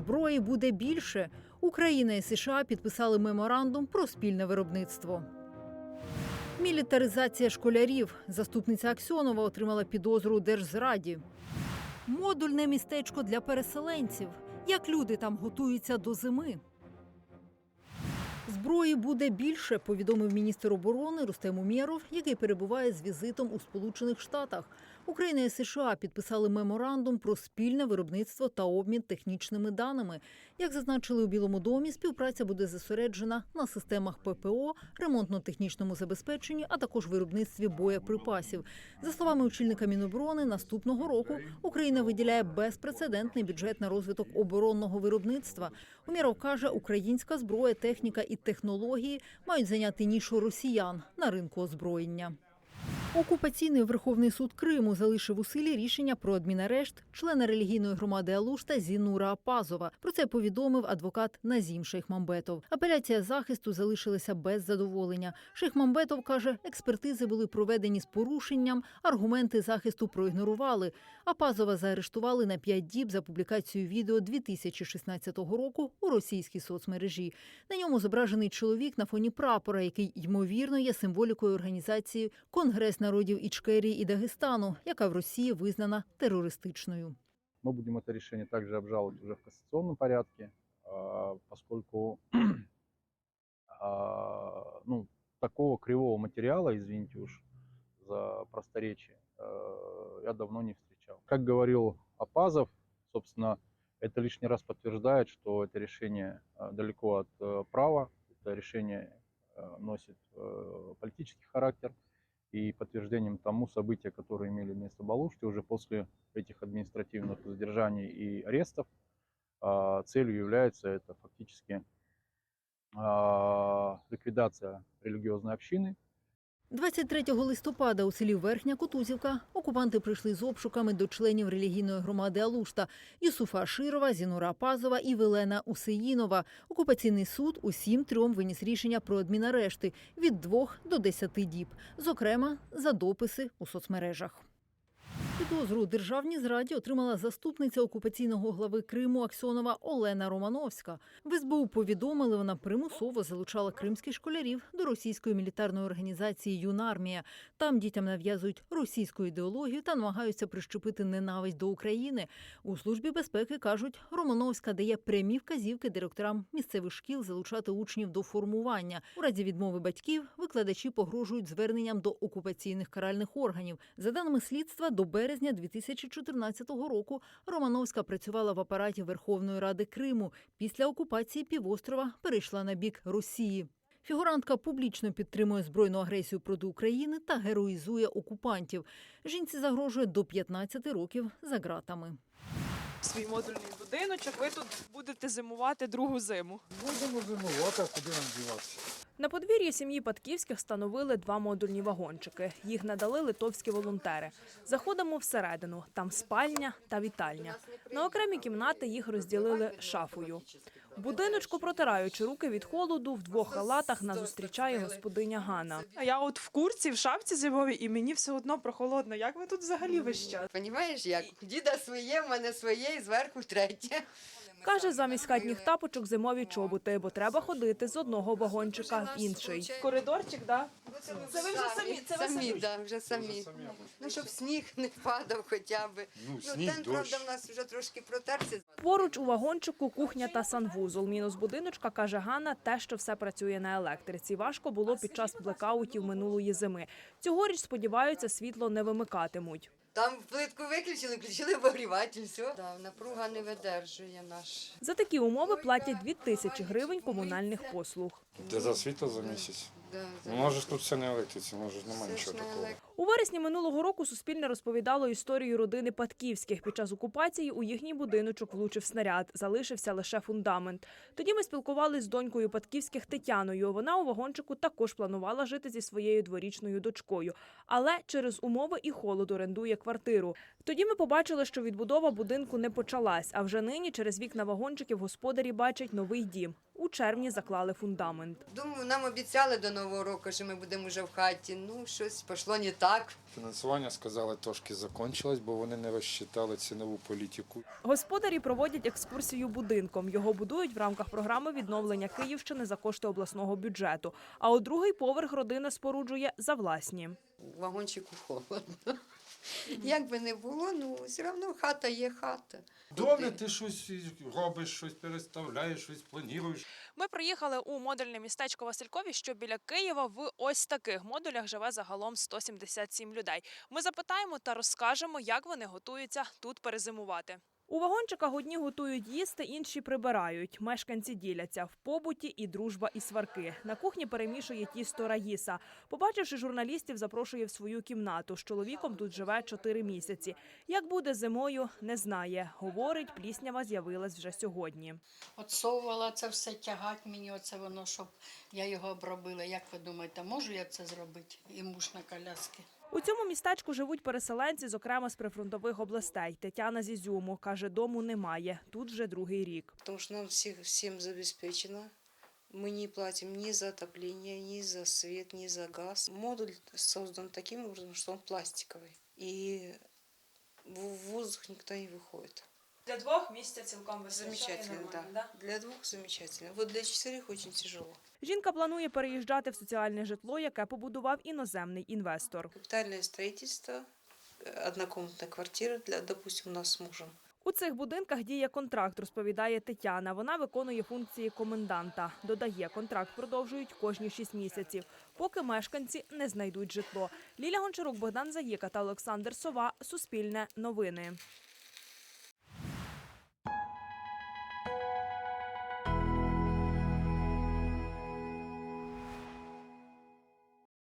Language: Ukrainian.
Зброї буде більше. Україна і США підписали меморандум про спільне виробництво. Мілітаризація школярів. Заступниця Аксьонова отримала підозру у держзраді. Модульне містечко для переселенців. Як люди там готуються до зими? Зброї буде більше, повідомив міністр оборони Рустем Умєров, який перебуває з візитом у Сполучених Штатах. Україна і США підписали меморандум про спільне виробництво та обмін технічними даними. Як зазначили у Білому домі, співпраця буде зосереджена на системах ППО, ремонтно-технічному забезпеченні, а також виробництві боєприпасів. За словами очільника Міноборони, наступного року Україна виділяє безпрецедентний бюджет на розвиток оборонного виробництва. Уміров каже, українська зброя, техніка і технології мають зайняти нішу росіян на ринку озброєння. Окупаційний Верховний суд Криму залишив у силі рішення про адмінарешт члена релігійної громади Алушта Зінура Апазова. Про це повідомив адвокат Назім Шейхмамбетов. Апеляція захисту залишилася без задоволення. Шейхмамбетов каже, експертизи були проведені з порушенням, аргументи захисту проігнорували. Апазова заарештували на п'ять діб за публікацію відео 2016 року у російській соцмережі. На ньому зображений чоловік на фоні прапора, який ймовірно є символікою організації Конгрес народів Ічкерії і Дагестану, яка в Росії визнана терористичною. Мы будем это решение также обжаловать уже в кассационном порядке, а, поскольку а, ну, такого кривого материала, извините уж за просторечие, э, я давно не встречал. Как говорил Апазов, собственно, это лишний раз подтверждает, что это решение э, далеко от э, права, это решение э, носит э, политический характер. И подтверждением тому события, которые имели место в Алуште, уже после этих административных задержаний и арестов, а, целью является это фактически а, ликвидация религиозной общины, 23 листопада у селі Верхня Кутузівка окупанти прийшли з обшуками до членів релігійної громади Алушта Юсуфа Широва, Зінура Пазова і Велена Усеїнова. Окупаційний суд усім трьом виніс рішення про адмінарешти від двох до десяти діб, зокрема за дописи у соцмережах. Підозру у державній зраді отримала заступниця окупаційного глави Криму Аксьонова Олена Романовська. В СБУ повідомили, вона примусово залучала кримських школярів до російської мілітарної організації Юнармія. Там дітям нав'язують російську ідеологію та намагаються прищепити ненависть до України. У службі безпеки кажуть, Романовська дає прямі вказівки директорам місцевих шкіл залучати учнів до формування. У разі відмови батьків викладачі погрожують зверненням до окупаційних каральних органів. За даними слідства, до березня 2014 року Романовська працювала в апараті Верховної Ради Криму. Після окупації півострова перейшла на бік Росії. Фігурантка публічно підтримує збройну агресію проти України та героїзує окупантів. Жінці загрожує до 15 років за ґратами. Свій модульний будиночок. Ви тут будете зимувати другу зиму. Будемо зимувати, а куди нам діватися? На подвір'ї сім'ї Патківських встановили два модульні вагончики. Їх надали литовські волонтери. Заходимо всередину. Там спальня та вітальня. На окремі кімнати їх розділили шафою. Будиночку, протираючи руки від холоду, в двох халатах нас зустрічає господиня Ганна. А я от в курці, в шапці зимовій, і мені все одно прохолодно. Як ви тут взагалі весь час? Понімаєш, як діда своє, в мене своє, і зверху третє. Каже, замість хатніх тапочок зимові чоботи, бо треба ходити з одного вагончика в інший. Коридорчик, да? Це ви вже самі, це ви самі, да, вже самі. Ну, щоб сніг не падав хоча б. Ну, Ну, сніг, ten, правда, в нас вже трошки протерся. Поруч у вагончику кухня та санвузол. Мінус будиночка, каже Ганна, те, що все працює на електриці. Важко було під час блекаутів минулої зими. Цьогоріч, сподіваються, світло не вимикатимуть. Там плитку виключили, включили обогріватель, все. Да, напруга не видержує наш. За такі умови платять 2 тисячі гривень комунальних послуг. Де за світло за місяць? Да, за може ж тут все на електриці, може ж немає нічого такого. У вересні минулого року Суспільне розповідало історію родини Патківських. Під час окупації у їхній будиночок влучив снаряд, залишився лише фундамент. Тоді ми спілкувалися з донькою Патківських Тетяною. Вона у вагончику також планувала жити зі своєю дворічною дочкою, але через умови і холод орендує квартиру. Тоді ми побачили, що відбудова будинку не почалась. А вже нині через вікна вагончиків господарі бачать новий дім У червні заклали фундамент. Думаю, нам обіцяли до Нового року, що ми будемо вже в хаті. Ну, щось пішло не так. Фінансування сказали трошки закончилось, бо вони не розчитали цінову політику. Господарі проводять екскурсію будинком. Його будують в рамках програми відновлення Київщини за кошти обласного бюджету. А у другий поверх родина споруджує за власні. В вагончику холодно. Як би не було, ну все одно хата є хата. Дома ти щось робиш, щось переставляєш, щось плануєш. Ми приїхали у модульне містечко Василькові, що біля Києва в ось таких модулях живе загалом 177 людей. Ми запитаємо та розкажемо, як вони готуються тут перезимувати. У вагончиках одні готують їсти, інші прибирають. Мешканці діляться в побуті і дружба, і сварки. На кухні перемішує тісто Раїса. Побачивши журналістів, запрошує в свою кімнату. З чоловіком тут живе 4 місяці. Як буде зимою, не знає. Говорить, пліснява з'явилась вже сьогодні. Отсовувала це все, тягать мені оце воно, щоб я його обробила. Як ви думаєте, можу я це зробити? І муж на коляски. У цьому містечку живуть переселенці, зокрема з прифронтових областей. Тетяна з Ізюму каже, дому немає. Тут вже другий рік. Потому что нам всех, всем забеспечено. Мы не платим ни за отопление, ни за свет, ни за газ. Модуль создан таким образом, что он пластиковый. И в воздух никто не выходит. Для двох місця цілком Замечательно, да. Для двух замечательно. Вот для четырех очень тяжело. Жінка планує переїжджати в соціальне житло, яке побудував іноземний інвестор. Капитальное строительство, э, однокомнатная квартира, для, допустим, у нас с мужем. У цих будинках діє контракт, розповідає Тетяна. Вона виконує функції коменданта. Додає, контракт продовжують кожні шість місяців, поки мешканці не знайдуть житло. Ліля Гончарук, Богдан Заїка та Олександр Сова. Суспільне новини.